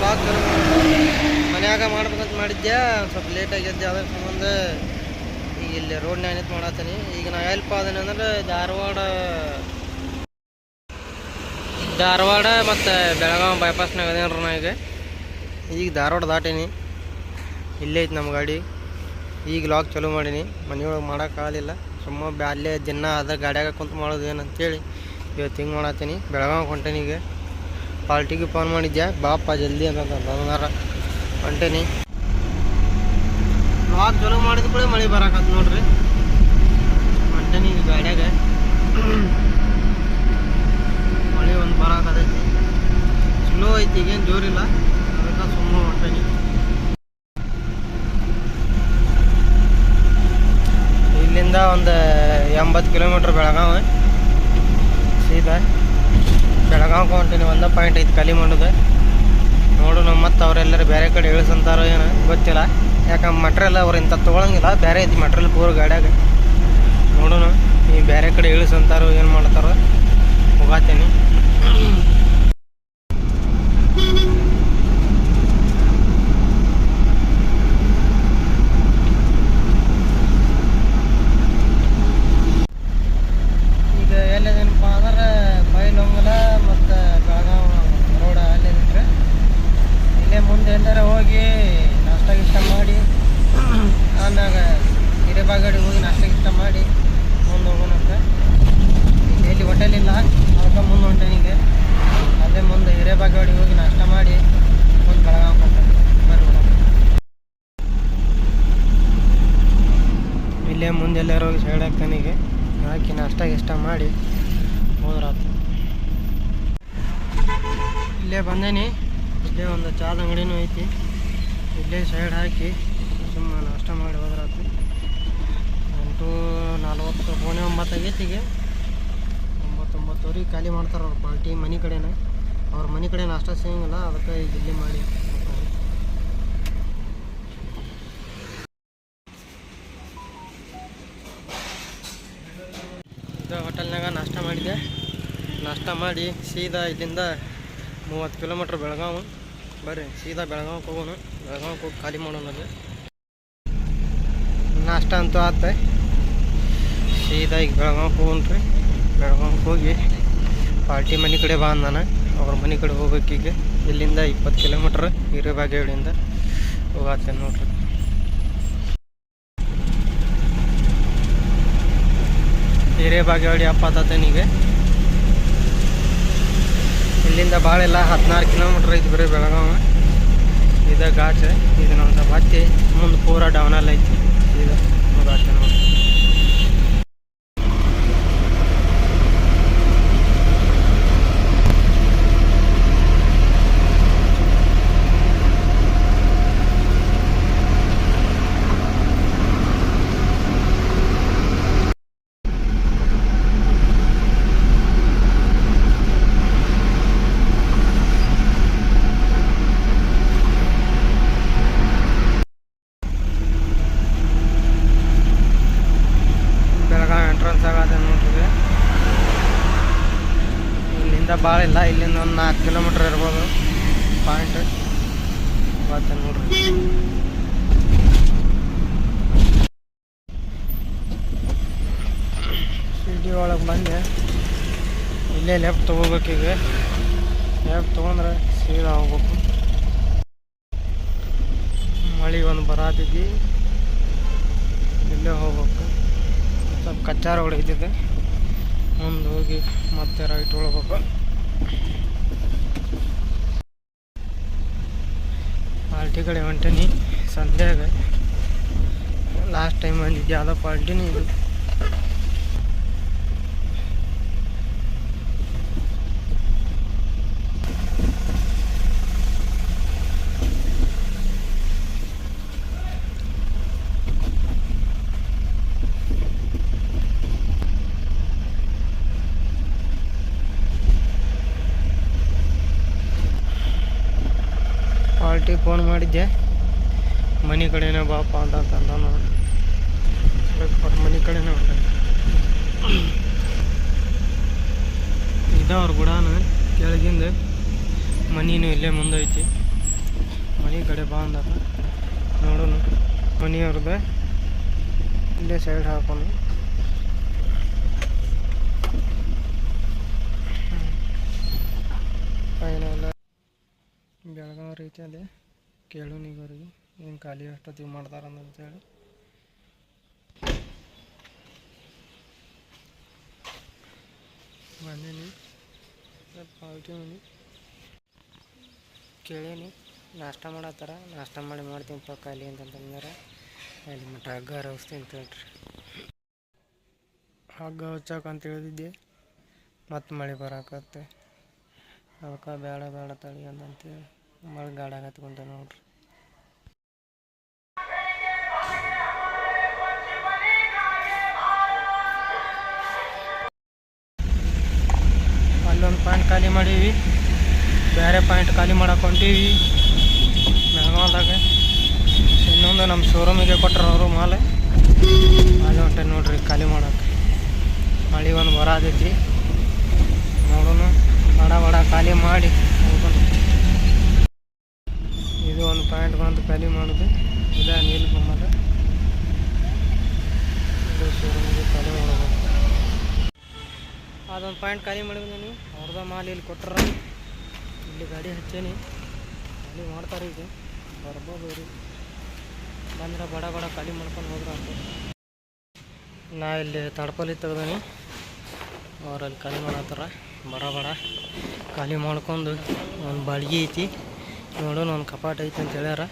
Blog ಮನ್ಯಾಗ ಮಾಡ್ಬೇಕಂತ ಮಾಡಿದ್ದೆ ಸ್ವಲ್ಪ ಲೇಟ್ ಆಗಿದ್ದೆ ಅದ್ರ ಸಂಬಂಧ ಈಗ ಇಲ್ಲಿ ರೋಡ್ ನಿಂತು ಮಾಡತ್ತೀನಿ. ಈಗ ನಾ ಎಲ್ಪ ಅಂದ್ರೆ ಧಾರವಾಡ ಧಾರವಾಡ ಮತ್ತು ಬೆಳಗಾವಿ ಬೈಪಾಸ್ನಾಗ ಅದೇನ್ರಿ ನಾ ಈಗ? ಈಗ ಧಾರವಾಡ ದಾಟೀನಿ. ಇಲ್ಲೇ ಐತಿ ನಮ್ಮ ಗಾಡಿ. ಈಗ ಲಾಕ್ ಚಲೋ ಮಾಡೀನಿ. ಮನೆಯೊಳಗೆ ಮಾಡೋಕ್ಕಾಗಲಿಲ್ಲ ಸುಮ್ಮ ಬ್ಯಾಲೆ ದಿನ ಅದ ಗಾಡಿಯಾಗ ಕುಂತು ಮಾಡೋದು ಏನಂತೇಳಿ ಇವತ್ತು ಹಿಂಗೆ ಮಾಡತ್ತೀನಿ. ಬೆಳಗಾವಿ ಹೊಂಟೇನಿ ಈಗ. ಪಾರ್ಟಿಗೆ ಫೋನ್ ಮಾಡಿದ್ಯಾ? ಬಾಪ, ಜಲ್ದಿ ಅಂತ ಬಂದಾರ ಹೊಂಟೇನಿ. ಬ್ಲಾಕ್ ಚಲೋ ಮಾಡಿದ ಕೂಡ ಮಳೆ ಬರಾಕತ್ ನೋಡ್ರಿ. ಹೊಂಟೇನಿ ಗಾಡ್ಯಾಗ. ಮಳೆ ಒಂದು ಬರಾಕತೈತಿ ಸ್ಲೋ ಐತಿ, ಈಗೇನು ಜೋರಿಲ್ಲ ಅದಕ್ಕೆ ಸುಮ್ಮನೆ ಹೊಂಟೇನಿ. ಇಲ್ಲಿಂದ ಒಂದು ಎಂಬತ್ತು ಕಿಲೋಮೀಟ್ರ್ ಬೆಳಗಾವಿ. ಬೆಳಗಾವಿಗೆ ಹೊಂಟೀನಿ ಒಂದೇ ಪಾಯಿಂಟ್ ಐತಿ ನೋಡು ನಮ್ಮ ಮತ್ತು ಅವರೆಲ್ಲರೂ ಬೇರೆ ಕಡೆ ಇಳಿಸಂತಾರೋ ಏನೋ ಗೊತ್ತಿಲ್ಲ. ಯಾಕಂದ್ರೆ ಮಟ್ರಿಯಲ್ ಅವ್ರು ಇಂಥ ತೊಗೊಳಂಗಿಲ್ಲ, ಬೇರೆ ಐತಿ ಮಟ್ರಿಯಲ್ ಪೂರ ಗಾಡ್ಯಾಗ. ನೋಡೋಣ, ಈ ಬೇರೆ ಕಡೆ ಇಳಿಸಂತಾರೋ ಏನು ಮಾಡ್ತಾರೋ, ಹೋಗಾತೀನಿ ಈಗ ಎಲ್ಲಿದೇನಪ್ಪ ಅಂದ್ರೆ ಬೈಲೊಂಗಲ ಮತ್ತು ಬೆಳಗಾವಿ ರೋಡ ಅಲ್ಲಿದ್ರೆ ಇಲ್ಲೇ ಮುಂದೆ ಎಲ್ಲಾರ ಹೋಗಿ ನಾಷ್ಟ ಗಿಷ್ಟ ಮಾಡಿ ಆಮ್ಯಾಗ ಹಿರೇಬಾಗಡಿ ಹೋಗಿ ನಾಷ್ಟ ಗಿಷ್ಟ ಮಾಡಿ ಮುಂದೆ ಹೋಗೋಣಂತ ಇಲ್ಲಿ ಎಲ್ಲಿ ಹೋಟೆಲ್ ಇಲ್ಲ ಅದಕ್ಕೆ ಮುಂದೆ ಹೊಂಟೇನಿ ಈಗ ಅದೇ ಮುಂದೆ ಹೋಗಿ ನಾಷ್ಟ ಮಾಡಿ ಒಂದು ಹೊಂಟೇನಿ ಇಲ್ಲೇ ಮುಂದೆ ಎಲ್ಲಾರು ಹೋಗಿ ಸೈಡ್ ಹಾಕ್ತಾನೆ ಈಗ ಹಾಕಿ ನಾಷ್ಟ ಗಿಷ್ಟ ಮಾಡಿ ಹೋದ್ರಾತು. ಇಲ್ಲೇ ಬಂದೇನಿ. ಇಲ್ಲೇ ಒಂದು ಚಾದ ಅಂಗಡಿನೂ ಐತಿ. ಇಲ್ಲೇ ಸೈಡ್ ಹಾಕಿ ಸುಮ್ಮನೆ ನಾಷ್ಟ ಮಾಡಿ ಹೋದ್ರಾತು. ಎಂಟು ನಲ್ವತ್ತು ಪೋಣೆ ಒಂಬತ್ತು ಆಗೈತಿಗೆ ಒಂಬತ್ತೊಂಬತ್ತುವರೆಗೆ ಒಂಬತ್ತು ಖಾಲಿ ಮಾಡ್ತಾರೆ ಅವ್ರು ಪಾರ್ಟಿ ಮನೆ ಕಡೆನೇ. ಅವ್ರ ಮನೆ ಕಡೆ ನಾಷ್ಟ ಸಿಗಂಗಿಲ್ಲ, ಅದಕ್ಕೆ ಈಗ ಇಲ್ಲಿ ಮಾಡಿ ಹೋಟೆಲ್ನಾಗ ನಾಷ್ಟ ಮಾಡಿದೆ. ನಾಷ್ಟ ಮಾಡಿ ಸೀದಾ ಇಲ್ಲಿಂದ ಮೂವತ್ತು ಕಿಲೋಮೀಟ್ರ್ ಬೆಳಗಾವಿ. ಬರ್ರಿ, ಸೀದಾ ಬೆಳಗಾವಿಗೆ ಹೋಗೋಣ. ಬೆಳಗಾವಿಗೆ ಹೋಗಿ ಖಾಲಿ ಮಾಡೋಣ ನಾಷ್ಟ ಅಂತೂ ಆತ. ಸೀದಾ ಈಗ ಬೆಳಗಾವಿಗೆ ಹೋಗೋಣ್ರಿ. ಬೆಳಗಾವಿಗೆ ಹೋಗಿ ಪಾರ್ಟಿ ಮನೆ ಕಡೆ ಬಾ ನಾನು ಅವ್ರ ಮನೆ ಕಡೆ ಹೋಗ್ಬೇಕೀಗ ಇಲ್ಲಿಂದ ಇಪ್ಪತ್ತು ಕಿಲೋಮೀಟ್ರ್ ಹಿರೇಬಾಗೇಳಿಂದ ಹೋಗತ್ತೇನೆ ನೋಡ್ರಿ. ಹಿರೇಬಾಗೇವಾಡಿ ಈಗ ಇಲ್ಲಿಂದ ಭಾಳ ಇಲ್ಲ ಹದಿನಾರು ಕಿಲೋಮೀಟ್ರ್ ಐತಿ ಬರೀ ಬೆಳಗಾವಿ. ಇದು ಘಾಟ್, ಇದು ನಮ್ಮ ಹತ್ತಿ ಮುಂದೆ ಪೂರ ಡೌನಲ್ಲಿ ಐತಿ. ಇದು ಘಾಟ್ ನೋಡಿ ಬೆಳಗಾವಿ ಎಂಟ್ರೆನ್ಸ್ ಆಗದೆ ನೋಡ್ರಿ ಇಲ್ಲಿಂದ ಭಾಳ ಇಲ್ಲ ಇಲ್ಲಿಂದ ಒಂದು ನಾಲ್ಕು ಕಿಲೋಮೀಟ್ರ್ ಇರ್ಬೋದು. ಪಾಯಿಂಟ್ ಬರ್ತೇನೆ ನೋಡ್ರಿ. ಸಿಟಿ ಒಳಗೆ ಬಂದೆ. ಇಲ್ಲೇ ಲೆಫ್ಟ್ ತೊಗೋಬೇಕೀಗ ಲೆಫ್ಟ್ ತೊಗೊಂಡ್ರೆ ಸೀದಾ ಹೋಗ್ಬೇಕು. ಮಳೆ ಒಂದು ಬರಾತಿದ್ದಿ. ಇಲ್ಲೇ ಹೋಗ್ಬೇಕು. ಸ್ವಲ್ಪ ಕಚ್ಚಾರ ಹೊಡಿತಿದೆ ಮುಂದೆ ಹೋಗಿ ಮತ್ತೆ ರೈಟ್ ಹೊಳ್ಬೇಕು पार्टीकडे म्हणतो नाही संध्याकाळ. लास्ट टाईम म्हणजे ज्यादा पार्टी नाही ಫೋನ್ ಮಾಡಿದ್ದೆ. ಮನೆ ಕಡೆನೇ ಬಾಪ ಅಂತ ಅಂತಂದ ನೋಡಿ. ಮನೆ ಕಡೆನೇ ಹೊಂಟ ಇದ್ದವ್ರ ಗುಡಾನ ಕೆಳಗಿಂದ ಮನಿನೂ ಇಲ್ಲೇ ಮುಂದೈತಿ. ಮನೆ ಕಡೆ ಬಾ ಅಂದಾರ ನೋಡೋಣ. ಮನೆಯವ್ರದ್ದು ಇಲ್ಲೇ ಸೈಡ್ ಹಾಕೊಂಡು ಫೈನಲ್ ಬೆಳಗಾವಿ ರೀತಿ ಅಲ್ಲಿ ಕೇಳೋಣ ಈಗ ಏನು ಖಾಲಿ ಅಷ್ಟೊತ್ತಿಗೆ ಮಾಡ್ತಾರೆ ಅಂತೇಳಿ ಬಂದೀನಿ ಪಾವತಿ ಮನೆ ಕೇಳೀನಿ ನಾಷ್ಟ ಮಾಡತ್ತಾರ? ನಾಷ್ಟ ಮಾಡಿ ಮಾಡ್ತೀನಿ ಪಕ್ಕ ಅಲ್ಲಿ ಅಂತಂತಂದ್ರೆ ಅಲ್ಲಿ ಮಟ್ಟ ಹಗ್ಗ ರವಿಸ್ತೀನಿ ಅಂತ ಹೇಳ್ರಿ. ಹಗ್ಗ ಹಚ್ಚಕ್ಕೆ ಅಂತ ಹೇಳಿದ್ದೆ. ಮತ್ತೆ ಮಳೆ ಬರಕತ್ತೆ. ಅದಕ್ಕೆ ಬೇಡ ಬೇಡ ತಳಿ ಅಂತಂತೇಳಿ ಗಾಡಾಗ ಹತ್ಕೊಂಡೆ ನೋಡ್ರಿ. ಅಲ್ಲೊಂದು ಪಾಯಿಂಟ್ ಖಾಲಿ ಮಾಡೀವಿ. ಬೇರೆ ಪಾಯಿಂಟ್ ಖಾಲಿ ಮಾಡಕ್ಕೆ ಹೊಂಟೀವಿ. ಬೆಳಗಾವ್ದಾಗ ಇನ್ನೊಂದು ನಮ್ಮ ಶೋರೂಮಿಗೆ ಕೊಟ್ಟರು ಅವರು ಮಾಲೆ. ಅಲ್ಲಿ ಹೊಂಟೆ ನೋಡ್ರಿ ಖಾಲಿ ಮಾಡಕ್ಕೆ ಮಳೆ ಒಂದು ಬರಾದೈತಿ ನೋಡೋಣ. ಬಡ ಬಡ ಖಾಲಿ ಮಾಡಿ ಹೋಗೋಣ ಇದು ಒಂದು ಪಾಯಿಂಟ್ ಬಂದು ಖಾಲಿ ಮಾಡೋದು. ಇಲ್ಲ ನೀಲ್ ಬೊಮ್ಮದ ಖಾಲಿ ಮಾಡಬೇಕು ಅದೊಂದು ಪಾಯಿಂಟ್ ಖಾಲಿ ಮಾಡಿದ್ನಿ ನೀವು. ಅವ್ರದ ಮಾಲ್ ಇಲ್ಲಿ ಕೊಟ್ಟರ ಇಲ್ಲಿ ಗಾಡಿ ಹಚ್ಚೇನಿ. ಖಾಲಿ ಮಾಡ್ತಾರೆ ಈಗ. ಬರ್ಬೋದು ರೀ ಬಂದ್ರೆ ಬಡ ಬಡ ಖಾಲಿ ಮಾಡ್ಕೊಂಡು ಹೋದ್ರೆ ಅಂತ. ನಾ ಇಲ್ಲಿ ತಡಪಲ್ಲಿ ತೆಗ್ದೀನಿ. ಅವ್ರಲ್ಲಿ ಖಾಲಿ ಮಾಡತ್ತಾರ. ಬಡ ಬಡ ಖಾಲಿ ಮಾಡ್ಕೊಂಡು ಒಂದು ಬಾಳ್ಗಿ ಐತಿ. ನೋಡೋಣ ಒಂದು ಕಪಾಟ ಐತಿ ಅಂತ ಹೇಳ್ಯಾರ.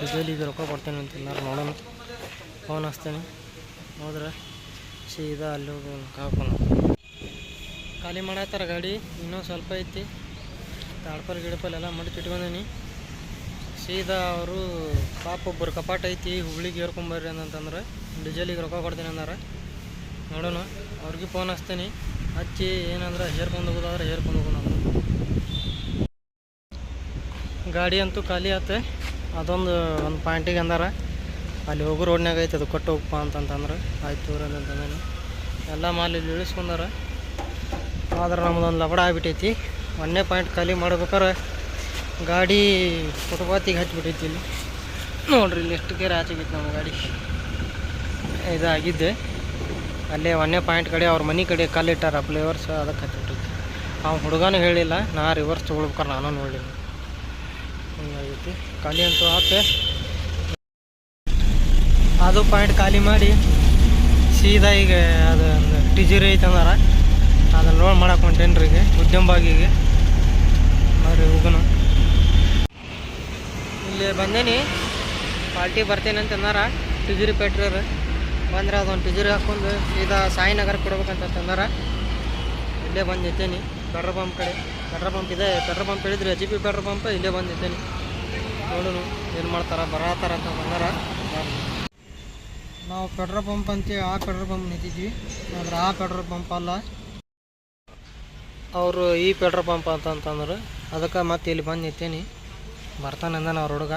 ಡೀಸೆಲಿಗೆ ರೊಕ್ಕ ಕೊಡ್ತೇನೆ ಅಂತ ನೋಡೋಣ. ಫೋನ್ ಹಚ್ತೇನೆ. ಹೋದ್ರೆ ಸೀದಾ ಅಲ್ಲಿ ಹೋಗಿ ಕಾಕೋಣ ಖಾಲಿ ಮಾಡತ್ತಾರ ಗಾಡಿ. ಇನ್ನೂ ಸ್ವಲ್ಪ ಐತಿ. ತಾಡ್ಪಲ್ ಗಿಡಪಲ್ ಎಲ್ಲ ಮಡಿಚ್ ಇಟ್ಕೊಂಡೀನಿ. ಸೀದಾ ಅವರು ಪಾಪ ಒಬ್ಬರು ಕಪಾಟ ಐತಿ, ಹುಬ್ಳಿಗೆ ಏರ್ಕೊಂಬರ್ರಿ ಅಂತಂದ್ರೆ ಡೀಸೆಲಿಗೆ ರೊಕ್ಕ ಕೊಡ್ತೀನಿ ಅಂದಾರ. ನೋಡೋಣ. ಅವ್ರಿಗೆ ಫೋನ್ ಹಚ್ತೀನಿ. ಹಚ್ಚಿ ಏನಂದ್ರೆ ಹೇರ್ಕೊಂಡು ಹೋಗೋದಾದ್ರೆ ಹೇರ್ಕೊಂಡು ಹೋಗೋಣ ಗಾಡಿ ಅಂತೂ ಖಾಲಿ ಆತು. ಅದೊಂದು ಒಂದು ಪಾಯಿಂಟಿಗೆ ಅಂದಾರ. ಅಲ್ಲಿ ಹೋಗೋ ರೋಡ್ನಾಗ ಐತೆ ಅದು ಕೊಟ್ಟು ಹೋಗಪ್ಪ ಅಂತಂತಂದ್ರೆ. ಆಯ್ತು ತೋರಿ ಅಂತಂದ್ರೆ ಎಲ್ಲ ಮಾಲಿ ಇಲ್ಲಿ ಇಳಿಸ್ಕೊಂಡಾರ. ಆದ್ರೆ ನಮ್ದೊಂದು ಲಬಡ ಆಗ್ಬಿಟ್ಟೈತಿ. ಒಂದನೇ ಪಾಯಿಂಟ್ ಖಾಲಿ ಮಾಡ್ಬೇಕಾರೆ ಗಾಡಿ ಫುಟ್ಪಾತಿಗೆ ಹಚ್ಚಿಬಿಟ್ಟೈತಿ ಇಲ್ಲಿ. ನೋಡ್ರಿ ಇಲ್ಲಿ ಎಷ್ಟು ಗೇರ್ ಆಚೆಗೈತಿ ನಮ್ಮ ಗಾಡಿ. ಇದಾಗಿದ್ದೆ. ಅಲ್ಲೇ ಒಂದನೇ ಪಾಯಿಂಟ್ ಕಡೆ ಅವ್ರ ಮನೆ ಕಡೆ ಕಾಲಿಟ್ಟಾರ ಫ್ಲೇವರ್ಸ್, ಅದಕ್ಕೆ ಹಚ್ಚಿಬಿಟ್ಟೈತಿ. ಅವ್ನು ಹುಡುಗನೂ ಹೇಳಿಲ್ಲ, ನಾ ರಿವರ್ಸ್ ತೊಗೊಳ್ಬೇಕಾರೆ ನಾನು ನೋಡಲಿಲ್ಲ. ಹಿಂಗಾಗೈತಿ. ಖಾಲಿ ಅಂತೂ ಆತೆ ಅದು ಪಾಯಿಂಟ್ ಖಾಲಿ ಮಾಡಿ ಸೀದಾ ಈಗ ಅದು ಒಂದು ಟಿಜಿರಿ ಐತೆ ಅಂದಾರ. ಅದನ್ನು ಲೋಡ್ ಮಾಡಕ್ಕೆ ಹೊಂಟೇನಿ ರೀ ಈಗ ಉದ್ಯಮ ಬರ್ರಿ ಹೋಗೋಣ ಇಲ್ಲಿ ಬಂದೇನಿ. ಪಾರ್ಟಿ ಬರ್ತೇನೆ ಅಂತ ಟಿಜುರಿ ಪೆಟ್ರೋಲ್. ಬಂದ್ರೆ ಅದೊಂದು ಟಿಜಿರಿ ಹಾಕ್ಕೊಂಡು ಸೀದಾ ಸಾಯಿನಗರ ಕೊಡ್ಬೇಕಂತ ಅಂದಾರ. ಇಲ್ಲೇ ಬಂದು ನಿಂತೇನಿ. ಪೆಟ್ರೋಲ್ ಪಂಪ್ ಕಡೆ. ಪೆಟ್ರೋಲ್ ಪಂಪ್ ಇದೆ. ಪೆಟ್ರೋಲ್ ಪಂಪ್ ಹೇಳಿದ್ರೆ ಎಚ್ ಪಿ ಪೆಟ್ರೋಲ್ ಪಂಪ್ ಇಲ್ಲೇ ಬಂದಿದ್ದೇನೆ ನೋಡೋಣ ಏನು ಮಾಡ್ತಾರೆ ಬರತ್ತಾರ ಅಂತ ಬಂದಾರ. ನಾವು ಪೆಟ್ರೋಲ್ ಪಂಪ್ ಅಂತೇಳಿ ಆ ಪೆಟ್ರೋಲ್ ಪಂಪ್ ನಿಂತಿದ್ವಿ. ಆದ್ರೆ ಆ ಪೆಟ್ರೋಲ್ ಪಂಪ್ ಅಲ್ಲ. ಅವರು ಈ ಪೆಟ್ರೋಲ್ ಪಂಪ್ ಅಂತಂತಂದ್ರೆ ಅದಕ್ಕೆ ಮತ್ತೆ ಇಲ್ಲಿ ಬಂದು ನಿಂತೇನಿ. ಅಂದ ಅವ್ರ ಹುಡುಗ.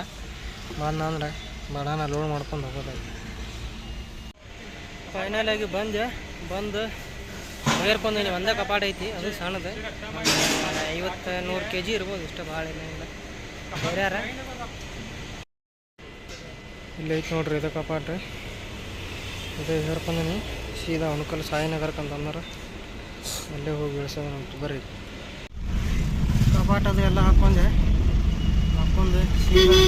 ಬಂದ ಅಂದ್ರೆ ಬಡಾನ ಲೋಡ್ ಮಾಡ್ಕೊಂಡು ಹೋಗೋದಾಗಿ ಫೈನಲ್ ಆಗಿ ಬಂದೆ. ಬಂದು ಹೇರ್ಕೊಂಡೀನಿ ಒಂದೇ ಕಪಾಟ ಐತಿ. ಅದು ಸಣ್ಣದು. ಐವತ್ತು ನೂರು ಕೆ ಜಿ ಇರ್ಬೋದು. ಇಷ್ಟು ಭಾಳ ಏನಿಲ್ಲ ಇಲ್ಲಿ ಐತೆ ನೋಡ್ರಿ ಇದು ಕಪಾಟ ಇದು ಹೇರ್ಕೊಂಡೀನಿ ಸೀದಾ ಉಣ್ಕಲ್ ಸಾಯಿನಗರಕ್ಕೆ ಅಂತಂದ್ರೆ ಅಲ್ಲೇ ಹೋಗಿ ಇಳಿಸೋದಂತ ಬರ್ರಿ. ಕಪಾಟ ಅದು ಎಲ್ಲ ಹಾಕೊಂಡೆ. ಹಾಕ್ಕೊಂಡು ಸೀದಾ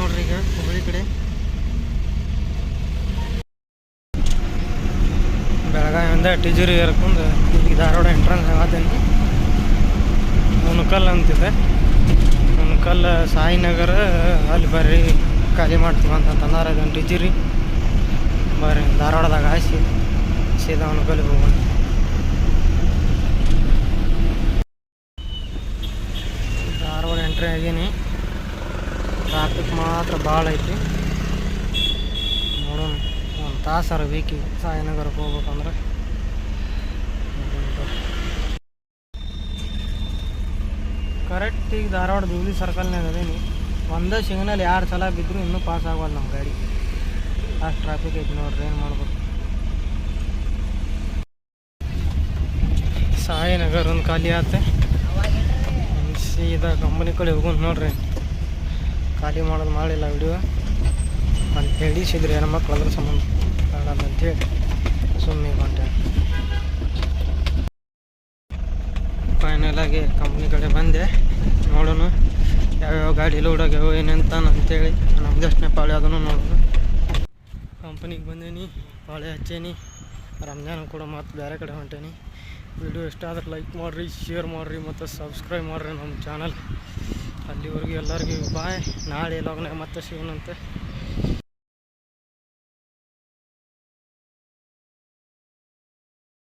ನೋಡ್ರಿ ಈಗ ಹುಬ್ಬಳ್ಳಿ ಕಡೆ. ಬೆಳಗಾವಿಯಿಂದ ಟಿಜೂರಿ ಏರ್ಕೊಂಡು ಈಗ ಧಾರವಾಡ ಎಂಟ್ರೆನ್ಸ್ ಆಗತ್ತೇನೆ ಮುನ್ಕಲ್ ಅಂತಿದೆ. ಮುನ್ಕಲ್ ಸಾಯಿನಗರ, ಅಲ್ಲಿ ಬರ್ರಿ, ಖಾಲಿ ಮಾಡ್ತೀವಿ ಅಂತ ತಂದಾರ ಇದೊಂದು ಟಿಜುರಿ ಬರ್ರಿ, ಧಾರವಾಡದಾಗ ಹಾಸಿ ಸೀದಾ ಮುನ್ಕಲ್ಗೆ ಹೋಗೋಣ. ಧಾರವಾಡ ಎಂಟ್ರಿ ಆಗೀನಿ. ಟ್ರಾಫಿಕ್ ಮಾತ್ರ ಭಾಳ ಐತಿ. ನೋಡೋಣ, ಒಂದು ತಾಸಾರ ವೀಕಿ ಸಾಯಿನಗರಕ್ಕೆ ಹೋಗ್ಬೇಕಂದ್ರೆ. ಕರೆಕ್ಟ್ ಈಗ ಧಾರವಾಡ ಧೂಳಿ ಸರ್ಕಲ್ನಾಗ ಅದೇನಿ. ಒಂದೇ ಸಿಗ್ನಲ್ ಎರಡು ಸಲ ಬಿದ್ದರೂ ಇನ್ನೂ ಪಾಸ್ ಆಗೋಲ್ಲ ನಮ್ಮ ಗಾಡಿ. ಅಷ್ಟು ಟ್ರಾಫಿಕ್ ಐತೆ ನೋಡ್ರಿ, ಏನು ಮಾಡ್ಬೇಕು? ಸಾಯಿನಗರ್ ಒಂದು ಖಾಲಿ ಆತೆ. ಸೀದಾ ಕಂಪನಿ ಕಡೆ ಹೋಗೋದು ನೋಡ್ರಿ. ಖಾಲಿ ಮಾಡೋದು ಮಾಡಿಲ್ಲ ವಿಡಿಯೋ ಅಂತ ಹೇಳಿಸಿದ್ರಿ ಹೆಣ್ಮಕ್ಳು ಅದ್ರ ಸಂಬಂಧ ಅಂತ ಹೇಳಿ. ಸುಮ್ಮನೆ ಹೊಂಟೆ ಆಗಿ ಕಂಪ್ನಿ ಕಡೆ ಬಂದೆ. ನೋಡೋಣ ಯಾವ್ಯಾವ ಗಾಡಿ ಲೋಡ್ ಆಗ್ಯಾವ ಏನಂತ ಅಂತೇಳಿ. ನಮ್ದಷ್ಟನೇ ಪಾಳೆ, ಅದನ್ನು ನೋಡೋಣ. ಕಂಪ್ನಿಗೆ ಬಂದೇನಿ, ಪಾಳೆ ಹಚ್ಚೇನಿ. ರಂಜಾನ್ ಕೂಡ ಮತ್ತು ಬೇರೆ ಕಡೆ ಹೊಂಟೇನಿ. ವಿಡಿಯೋ ಇಷ್ಟ ಆದ್ರೆ ಲೈಕ್ ಮಾಡಿರಿ ಶೇರ್ ಮಾಡಿರಿ, ಮತ್ತು ಸಬ್ಸ್ಕ್ರೈಬ್ ಮಾಡಿರಿ ನಮ್ಮ ಚಾನಲ್ ಅಲ್ಲಿವರೆಗೂ ಎಲ್ಲರಿಗೂ ಬಾಯ್ ನಾಳೆ ಲಾಗ್ನಾಗ ಮತ್ತೆ ಸಿಗೋಣಂತೆ.